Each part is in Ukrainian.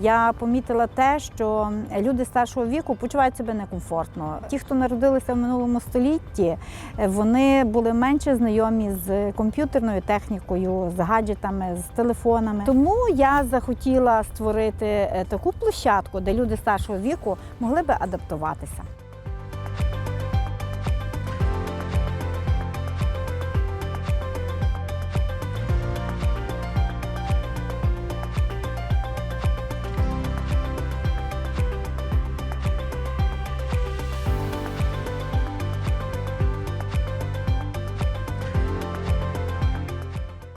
Я помітила те, що люди старшого віку почувають себе некомфортно. Ті, хто народилися в минулому столітті, е, вони були менше знайомі з комп'ютерною технікою, з гаджетами, з телефонами. Тому я захотіла створити е, таку площадку, де люди старшого віку могли би адаптуватися.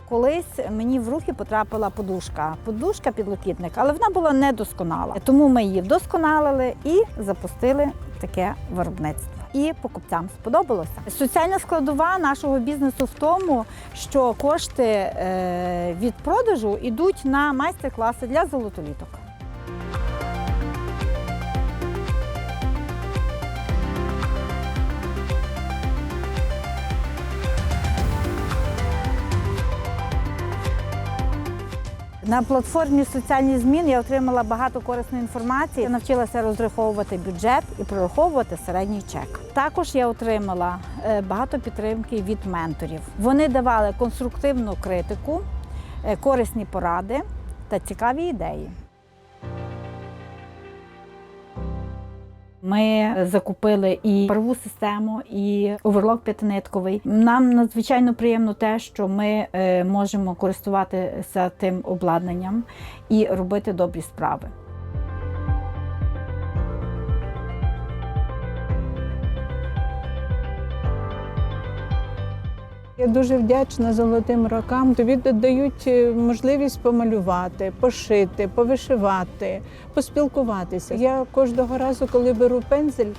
Колись мені в руки потрапила подушка, подушка підлокітник, але вона була недосконала. Тому ми її вдосконалили і запустили таке виробництво. І покупцям сподобалося. Соціальна складова нашого бізнесу в тому, що кошти е, від продажу йдуть на майстер-класи для золотоліток. На платформі соціальні змін я отримала багато корисної інформації. Я навчилася розраховувати бюджет і прораховувати середній чек. Також я отримала е, багато підтримки від менторів. Вони давали конструктивну критику, е, корисні поради та цікаві ідеї. Ми закупили і парову систему, і оверлок п'ятинитковий. Нам надзвичайно приємно те, що ми е, можемо користуватися тим обладнанням і робити добрі справи. Я дуже вдячна золотим рокам. Тобі дають е, можливість помалювати, пошити, повишивати, поспілкуватися. Я кожного разу, коли беру пензель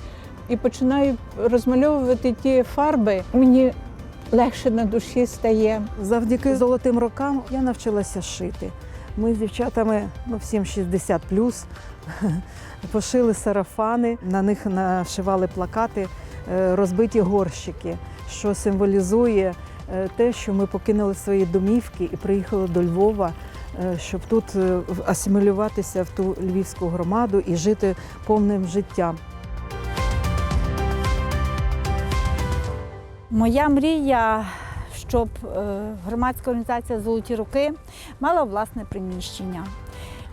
і починаю розмальовувати ті фарби, мені легше на душі стає. Завдяки золотим рокам я навчилася шити. Ми з дівчатами, ну всім 60 пошили сарафани, на них нашивали плакати, е, розбиті горщики, що символізує е, те, що ми покинули свої домівки і приїхали до Львова, е, щоб тут е, асимілюватися в ту львівську громаду і жити повним життям. Моя мрія, щоб громадська організація Золоті роки мала власне приміщення.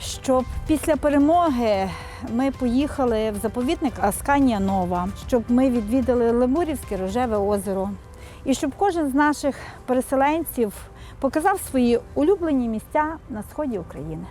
Щоб після перемоги ми поїхали в заповідник Асканія Нова, щоб ми відвідали Лемурівське рожеве озеро, і щоб кожен з наших переселенців показав свої улюблені місця на сході України.